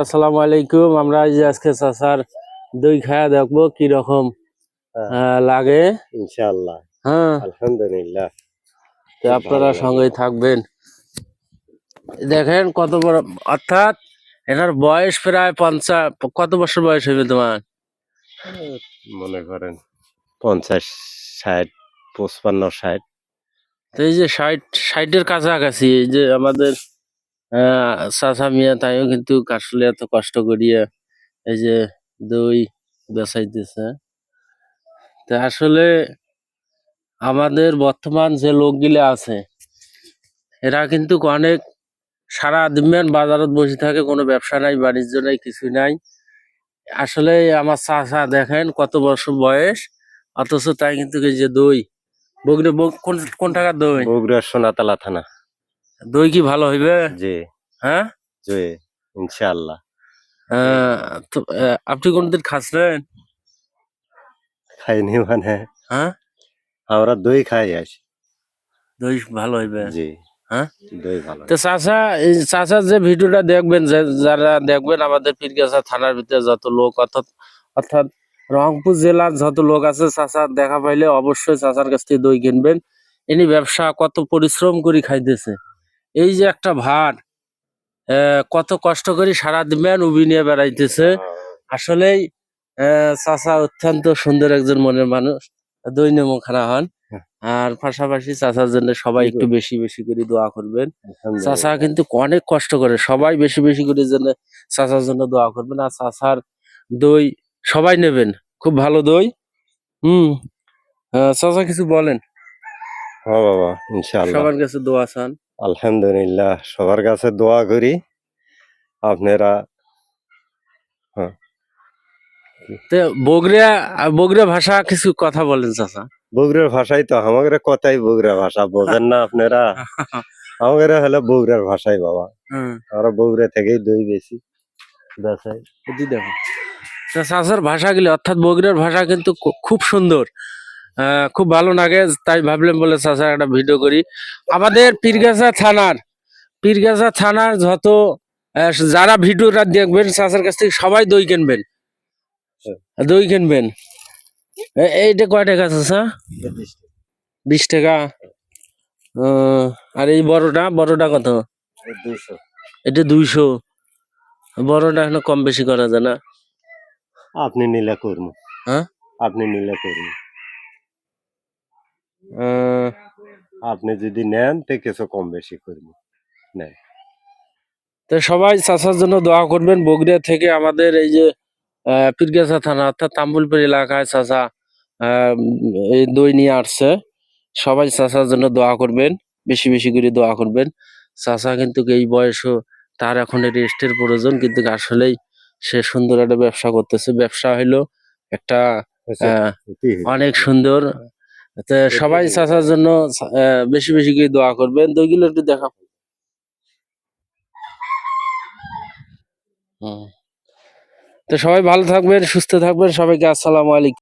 আসসালামু আলাইকুম। আমরা এই যে আজকে চাচার দই খায়া দেখব কি রকম হ্যাঁ। লাগে। ইনশাআল্লাহ। হ্যাঁ। আলহামদুলিল্লাহ। তো আপনারা সঙ্গেই থাকবেন। দেখেন কত বড় অর্থাৎ এনার বয়স প্রায় পঞ্চাশ কত বছর বয়স হবে তোমার? মনে করেন পঞ্চাশ ষাট পঁচপান্ন ষাট। তো এই যে ষাট ষাটের কাছাকাছি এই যে আমাদের চাচা মিয়া তাইও কিন্তু আসলে এত কষ্ট করিয়া এই যে দই বেচাইতেছে। তা আসলে আমাদের বর্তমান যে লোকগুলা আছে, এরা কিন্তু অনেক সারা দিন বাজারত বসে থাকে, কোনো ব্যবসা নাই, বাণিজ্য নাই, কিছু নাই। আসলে আমার চাচা দেখেন কত বছর বয়স, অথচ তাই কিন্তু যে দই বগরে বগ কোন কোন টাকার দই? বগুড়া সোনাতলা থানা। দই কি ভালো হইবে? জি। হ্যাঁ? জি ইনশাআল্লাহ। আপনি কোনদিন খাচ্ছেন খাইনি মানে। হ্যাঁ? আমরা দই খাই আসি দই ভালো হইবে? জি। হ্যাঁ? দই ভালো। তো চাচা চাচা যে ভিডিওটা দেখবেন যে- যারা দেখবেন আমাদের পীরগাছা থানার ভিতরে যত লোক অর্থাৎ অর্থাৎ রংপুর জেলার যত লোক আছে দেখা পাইলে অবশ্যই চাচার কাছ থেকে দই কিনবেন। ইনি ব্যবসা কত পরিশ্রম করে খাইতেছে। এই যে একটা ভার কত কষ্ট করে সারা দিন উবি নিয়ে বেড়াইতেছে। আসলেই আহ, চাচা অত্যন্ত সুন্দর একজন মনের মানুষ দই নেমো খানা হন। হ্যাঁ। আর পাশাপাশি চাচার জন্য সবাই একটু বেশি বেশি করে দোয়া করবেন। চাচা কিন্তু অনেক কষ্ট করে সবাই বেশি বেশি করে জন্য চাচার জন্য দোয়া করবেন। আর চাচার দই সবাই নেবেন খুব ভালো দই। হুম চাচা কিছু বলেন? হ্যাঁ বাবা ইনশাআল্লাহ। সবার কাছে দোয়া চান। আলহামদুলিল্লাহ সবার কাছে দোয়া করি। আপনারা তো বগরিয়া বগরিয়া ভাষা কিছু কথা বলেন চাচা। বগুড়ার ভাষাই তো আমাদের কথাই বগুড়া ভাষা বোঝেন না আপনারা? আমাদের হলো বগুড়ার ভাষাই বাবা। হুম আমরা বগুড়া থেকেই দই বেশি। চাচার ভাষাগুলি অর্থাৎ বগিরের ভাষা কিন্তু খুব সুন্দর। খুব ভালো লাগে তাই ভাবলাম বলে চাচা একটা ভিডিও করি। আমাদের পীরগাছা থানার পীরগাছা থানার যত যারা ভিডিওটা দেখবেন চাচার কাছ থেকে সবাই দই কিনবেন। দই কিনবেন। এইটা কয় টাকা চাচা? বিশ টাকা। আর এই বড়টা বড়টা কত? এটা দুইশো। বড়টা এখনও কম বেশি করা যায় না। আপনি নিলে করব। হ্যাঁ? আপনি নিলে করব। আপনি যদি নেন তো কিছু কম বেশি করব। নেন তো সবাই চাচার জন্য দোয়া করবেন। বগুড়া থেকে আমাদের এই যে পীরগাছা থানা অর্থাৎ তাম্বুলপুর এলাকায় আহ, এই দই নিয়ে আসছে। সবাই চাচার জন্য দোয়া করবেন। বেশি বেশি করে দোয়া করবেন। চাচা কিন্তু এই বয়সও তার এখন রেস্টের প্রয়োজন কিন্তু আসলেই সে সুন্দর একটা ব্যবসা করতেছে। ব্যবসা হইল একটা অনেক সুন্দর তো সবাই চাচার জন্য আহ, বেশি বেশি করে দোয়া করবেন। ওইগুলো একটু দেখা হুম। তো সবাই ভালো থাকবেন সুস্থ থাকবেন। সবাইকে আসসালামু আলাইকুম।